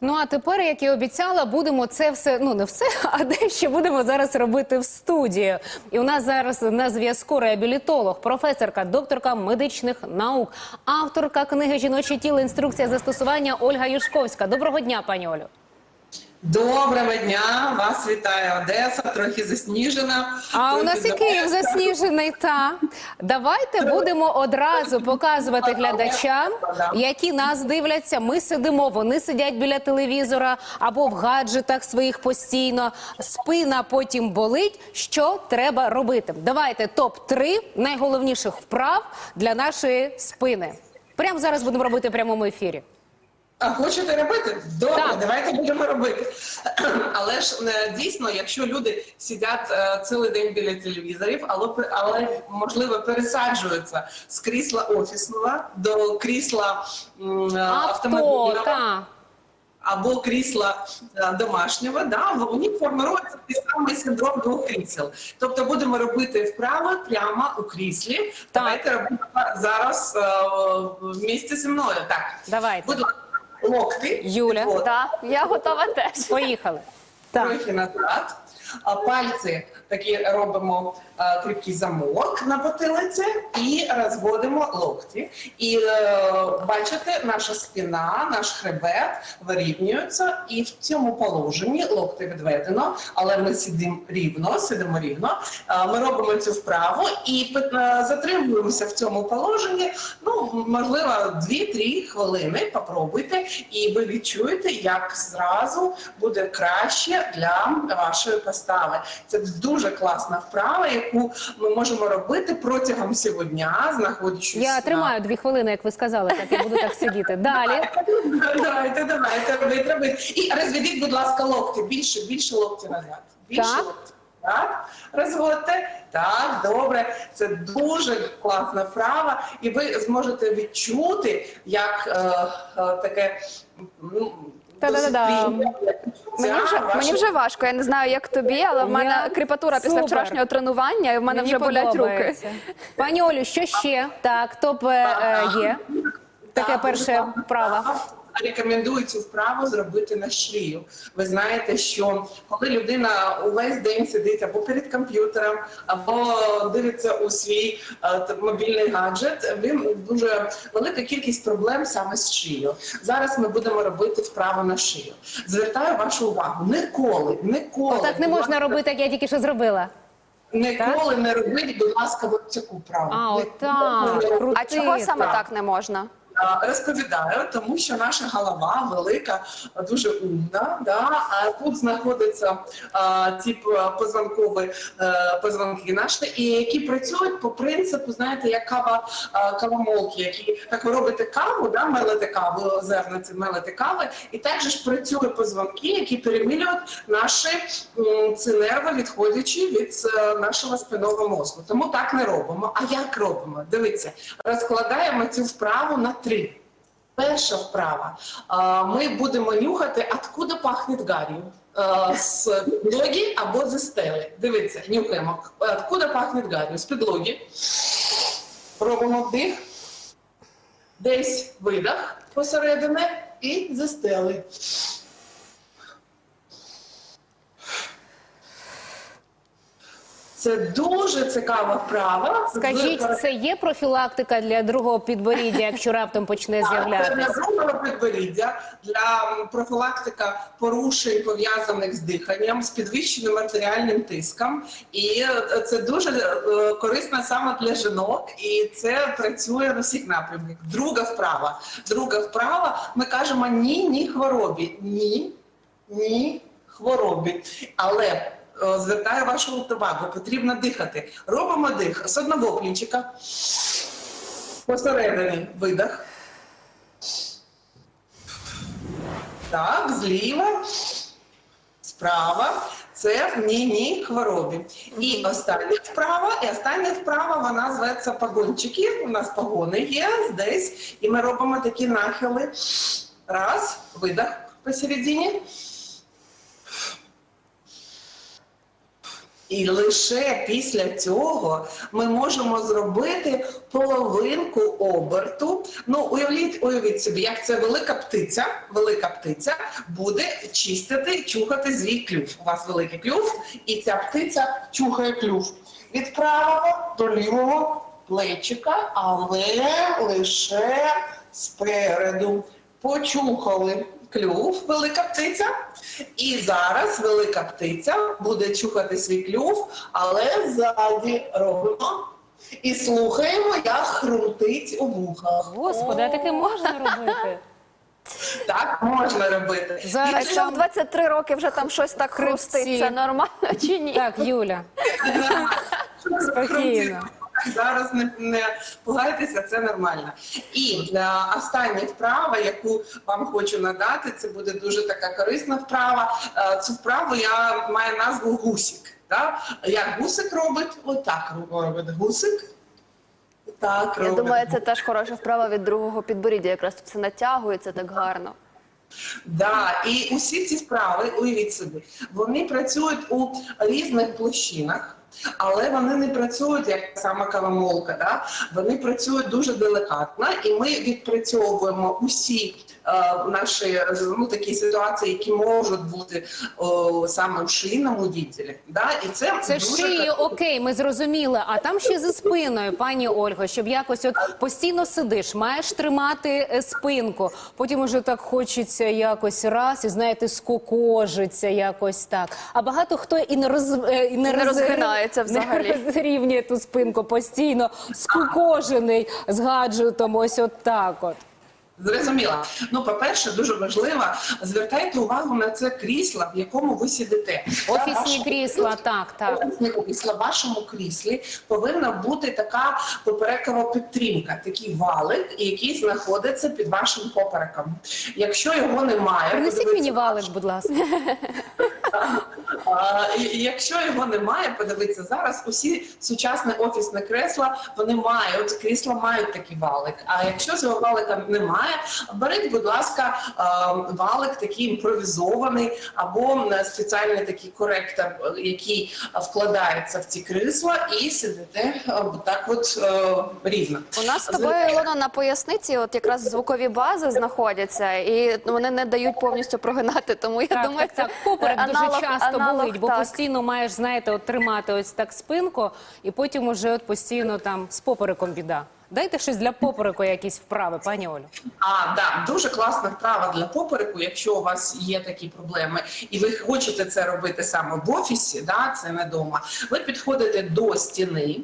Ну а тепер, як і обіцяла, будемо це все, ну не все, а дещо будемо зараз робити в студії. І у нас зараз на зв'язку реабілітолог, професорка, докторка медичних наук, авторка книги Жіноче тіло. Інструкція застосування Ольга Юшковська. Доброго дня, пані Олю. Доброго дня, вас вітає Одеса, трохи засніжена. А у нас і Київ засніжений. Та давайте будемо одразу показувати глядачам, які нас дивляться. Ми сидимо, вони сидять біля телевізора або в гаджетах своїх постійно. Спина потім болить. Що треба робити? Давайте топ 3 найголовніших вправ для нашої спини. Прямо зараз будемо робити в прямому ефірі. А хочете робити? Добре, Так. давайте будемо робити. Але ж е, дійсно, якщо люди сидять е, цілий день біля телевізорів, але, але можливо пересаджуються з крісла офісного до крісла е, автомобільного. або крісла домашнього, да, у них формується той самий синдром двох крісел. Тобто будемо робити вправи прямо у кріслі. Давайте робимо зараз в місті зі мною. Так, Давайте. будь ласка, локти. Юля. От, Да, я готова теж. Поїхали. Так. трохи назад. Пальці такі робимо е, кріпкий замок на потилиці і розводимо локті. І е, бачите, наша спина, наш хребет вирівнюються, і в цьому положенні локти відведено, але ми сидимо рівно, сидимо рівно. Е, ми робимо цю вправу і затримуємося в цьому положенні. Ну можливо, 2-3 хвилини. Попробуйте, і ви відчуєте, як зразу буде краще для вашої постави. Це дуже класна вправа, яку ми можемо робити протягом всього дня, знаходячись Я тримаю дві хвилини, як ви сказали, так я буду так сидіти. Далі. Давайте, давайте, робіть, робіть. І розведіть, будь ласка, локті. Більше, більше локті назад. Більше Так. локті. Так, розводьте. Так, добре. Це дуже класна вправа, і ви зможете відчути, як е, е, таке. ну, Та-да-да-да. Мені вже, мені вже важко. Я не знаю, як тобі, але в мене кріпатура після Супер. вчорашнього тренування, і в мене Мені вже болять руки. подобається. Пані Олю, що ще? Так, топ е, е, є. Таке перше право. Рекомендую цю вправу зробити на шию. Ви знаєте, що коли людина увесь день сидить або перед комп'ютером, або дивиться у свій е, мобільний гаджет, він дуже велика кількість проблем саме з шиєю. Зараз ми будемо робити вправу на шию. Звертаю вашу увагу, ніколи, ніколи. Так не можна робити, як я тільки що зробила. Ніколи не робіть, будь ласка, от таку вправу. А, Ніколи отак. не робіть. А чого саме так. так не можна? Розповідаю, тому що наша голова велика, дуже умна. Да? А тут знаходяться а, ті позвонкові е, позвонки наші, і які працюють по принципу, знаєте, як кава кавомолки, які як ви робите каву, да, мелите каву, зерниці мелите кави, і також працюють позвонки, які перемілюють наші ці нерви, відходячи від е, нашого спинного мозку. Тому так не робимо. А як робимо? Дивіться, розкладаємо цю вправу на три. Перша вправа. Ми будемо нюхати, откуда пахне гар'ю. З підлоги або зі стели. Дивіться, нюхаємо. Откуда пахне гар'ю? З підлоги. Робимо вдих. Десь видих посередине і зі стели. Це дуже цікава вправа. Скажіть, Ви- це є профілактика для другого підборіддя, якщо раптом почне Це для другого підборіддя, для профілактика порушень пов'язаних з диханням, з підвищеним артеріальним тиском. І е, це дуже е, корисно саме для жінок, і це працює на всіх напрямках. Друга вправа. Друга вправа. Ми кажемо ні, ні хворобі. Ні, ні хворобі. Але звертаю вашу увагу, потрібно дихати. Робимо дих з одного плічика. Посередині видих. Так, зліва, справа. Це ні-ні хворобі. І остання вправа, і остання вправа, вона зветься погончики. У нас погони є десь. І ми робимо такі нахили. Раз, видих посередині. І лише після цього ми можемо зробити половинку оберту. Ну, уявіть, уявіть собі, як це велика птиця, велика птиця буде чистити, чухати свій клюв. У вас великий клюв, і ця птиця чухає клюв від правого до лівого плечика, але лише спереду. Почухали клюв, велика птиця. І зараз велика птиця буде чухати свій клюв, але ззаді робимо. І слухаємо, як хрустить у вухах. Господи, а таке можна робити? Так можна робити. Зараз якщо в 23 роки вже там щось так хрустить, це нормально чи ні? так, Юля, спокійно. Зараз не, не пугайтеся, це нормально. І е, остання вправа, яку вам хочу надати, це буде дуже така корисна вправа. Е, цю вправу я маю назву гусик. Да? Як гусик робить, отак робить гусик. Так, Я робить. думаю, це теж хороша вправа від другого підборіддя. Якраз тут все натягується так гарно. Да, і усі ці справи, уявіть собі, вони працюють у різних площинах. Але вони не працюють як сама кавомолка, да? вони працюють дуже деликатно, і ми відпрацьовуємо усі е, наші ну, такі ситуації, які можуть бути о, саме в шийному відділі. Да? І це, Це дуже шиї, окей, ми зрозуміли. А там ще за спиною, пані Ольго, щоб якось от постійно сидиш, маєш тримати е, спинку. Потім уже так хочеться якось раз, і знаєте, скукожиться якось так. А багато хто і не роз е, і не, Не роз- розгинається взагалі. не розрівнює ту спинку постійно скукожений з гаджетом. Ось от так от. Зрозуміла. Ну, по-перше, дуже важливо, звертайте увагу на це крісло, в якому ви сидите. Офісні крісла, так, так. Офісне крісло, в вашому кріслі повинна бути така поперекова підтримка, такий валик, який знаходиться під вашим попереком. Якщо його немає, Принесіть мені валик, будь ласка. Якщо його немає, подивіться зараз. Усі сучасні офісні кресла вони мають крісла мають такий валик. А якщо цього валика немає, беріть, будь ласка, валик такий імпровізований або спеціальний такий коректор, який вкладається в ці крісла, і сидите так, от е, рівно. У нас з тобою Ілона на поясниці, от якраз звукові бази знаходяться, і вони не дають повністю прогинати. Тому я Так, думаю, так, так. Поперек аналог- дуже часто аналог, болить, бо так. постійно маєш, знаєте, от тримати ось так спинку, і потім уже от постійно там з попереком біда. Дайте щось для попереку, якісь вправи, пані Олю. А, да, дуже класна вправа для попереку, якщо у вас є такі проблеми, і ви хочете це робити саме в офісі, да, це не вдома. Ви підходите до стіни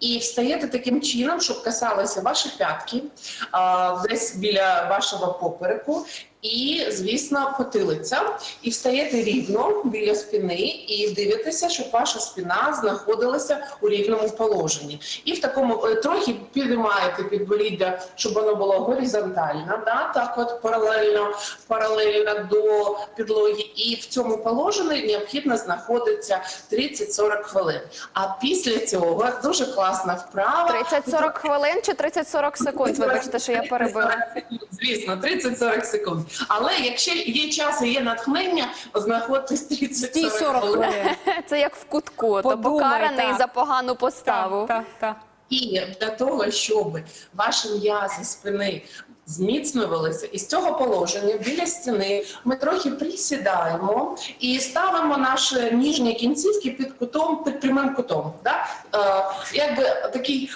і встаєте таким чином, щоб касалися ваші п'ятки а, десь біля вашого попереку. І, звісно, потилиця, і встаєте рівно біля спини, і дивитеся, щоб ваша спина знаходилася у рівному положенні. І в такому е, трохи піднімаєте підборіддя, щоб воно було горизонтально, да? так от паралельно, паралельно до підлоги. І в цьому положенні необхідно знаходиться 30-40 хвилин. А після цього дуже класна вправа. 30-40 хвилин чи 30-40 секунд. Вибачте, що я перебила. Звісно, 30-40 секунд. Але якщо є час і є натхнення, знаходьте 30-40 40 хвилин. Це як в кутку, то покараний так. за погану поставу. Так, так. І для того, щоб ваші м'язи спини зміцнювалися, із цього положення біля стіни ми трохи присідаємо і ставимо наші ніжні кінцівки під кутом, під прямим кутом. Да? Е, якби такий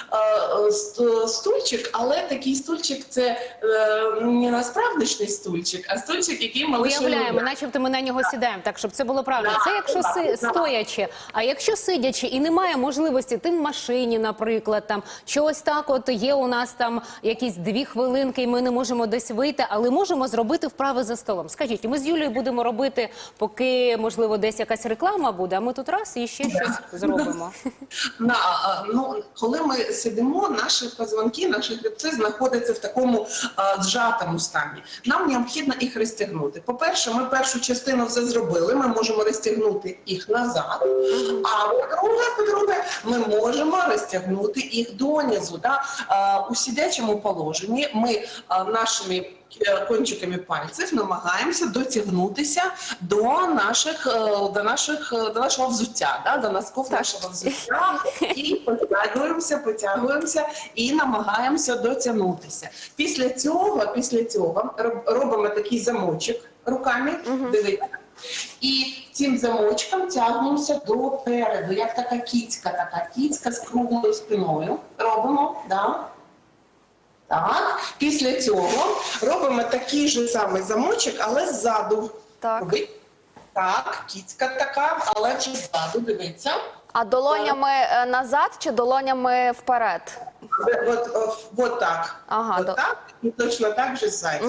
е, стульчик, але такий стульчик це е, не насправдішній стульчик, а стульчик, який ми лише Уявляємо, начебто ми на нього сідаємо, так щоб це було правильно. Да, Це якщо да, си, да. стоячи. А якщо сидячи і немає можливості, ти в машині, наприклад, там чи ось так, от є у нас там якісь дві хвилинки, і ми не можемо десь вийти, але можемо зробити вправи за столом. Скажіть, ми з Юлією будемо робити, поки можливо десь якась реклама буде. А ми тут раз і ще щось зробимо. На, ну, коли ми сидимо, наші позвонки, наші хребці знаходяться в такому зжатому стані. Нам необхідно їх розтягнути. По-перше, ми першу частину вже зробили, ми можемо розтягнути їх назад. А по-друге, по-друге, ми можемо розтягнути їх донизу. Да? У сидячому положенні ми нашими е, кончиками пальців намагаємося дотягнутися до наших е, до наших е, до нашого взуття, да, до носков нашого взуття, і потягуємося, потягуємося і намагаємося дотягнутися. Після цього, після цього робимо такий замочок руками. Дивіться. І цим замочком тягнемося допереду, як така кіцька, така кіцька з круглою спиною. Робимо, да? Так. Після цього робимо такий же самий замочок, але ззаду. Так. Так, кіцька така, але вже ззаду, дивіться. А долонями е, назад чи долонями вперед? Вот, от, вот так. Ага, вот до- так. І точно так же ззаді.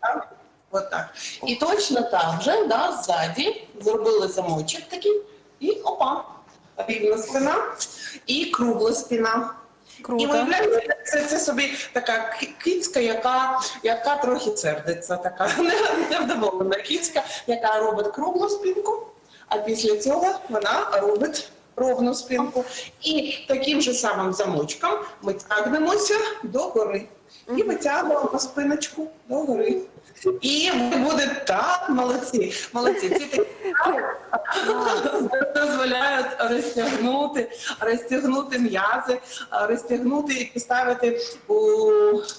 Так? Вот так. І точно так же, да, ззаді зробили замочок такий, і опа, рівна спина, і кругла спина. І Круто. виявляється, це, це собі така кицька, яка, яка трохи сердиться, така не- невдоволена кицька, яка робить круглу спинку, а після цього вона робить ровну спинку. І таким же самим замочком ми тягнемося до гори. І витягуємо спиночку до гори. І ви будете так, молодці, молодці. Ці такі розтягнути, розтягнути м'язи, розтягнути і поставити у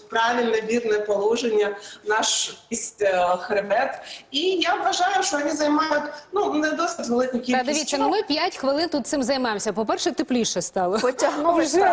правильне вірне положення наш е, хребет. І я вважаю, що вони займають ну не досить велику кількість. Та дивіться, ну ми 5 хвилин тут цим займаємося. По-перше, тепліше стало.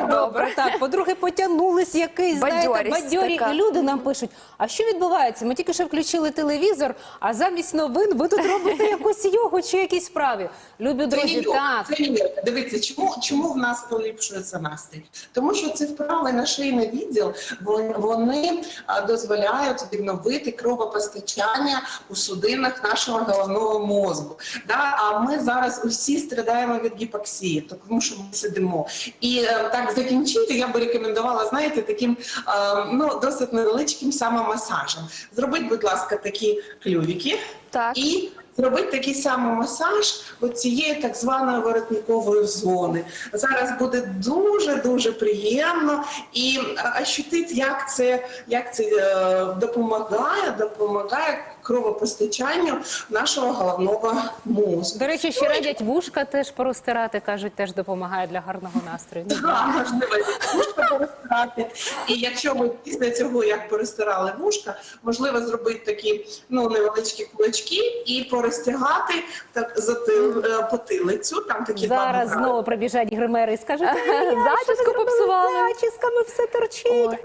Так, добре. добре. Так, по-друге, потягнулись якийсь, знаєте, бадьорі. така. І люди нам пишуть, а що відбувається? Ми тільки що включили телевізор, а замість новин ви тут робите якусь йогу чи якісь справи. Любі друзі, так. Це. Дивіться, чому, чому в нас поліпшується настрій? Тому що ці вправи на шийний відділ вони, вони дозволяють відновити кровопостачання у судинах нашого головного мозку. Да? А ми зараз усі страдаємо від гіпоксії, тому що ми сидимо. І е, так закінчити я би рекомендувала, знаєте, таким е, ну досить невеличким самомасажем. Зробіть, будь ласка, такі клювіки. Так. І зробити такий самий масаж цієї так званої воротникової зони. Зараз буде дуже дуже приємно і ощутити, як це, як це е, допомагає, допомагає кровопостачанню нашого головного мозку. До речі, ще радять вушка теж порозтирати, кажуть, теж допомагає для гарного настрою. Так, можливо, вушка порозтирати. І якщо ви після цього, як порозтирали вушка, можливо зробити такі ну невеличкі кулачки і порозтягати так затил е, потилицю. Там такі Зараз два знову прибіжать гримери і скажуть, «Ай, Зачіску попсували». Зачісками все торчить.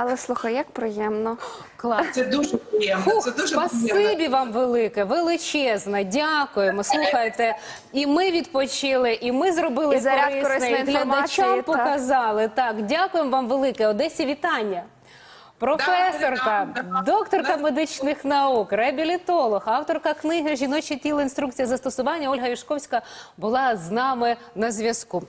Але слухай, як приємно. Клас. Це дуже приємно. Фух, це дуже приємно. вам велике, величезне, дякуємо. Слухайте, і ми відпочили, і ми зробили І заряд корисне, корисної і глядачам так. показали. Так, дякуємо вам велике. Одесі, вітання. Професорка, Да, да, да. докторка медичних наук, реабілітолог, авторка книги Жіноче тіло інструкція застосування Ольга Юшковська була з нами на зв'язку.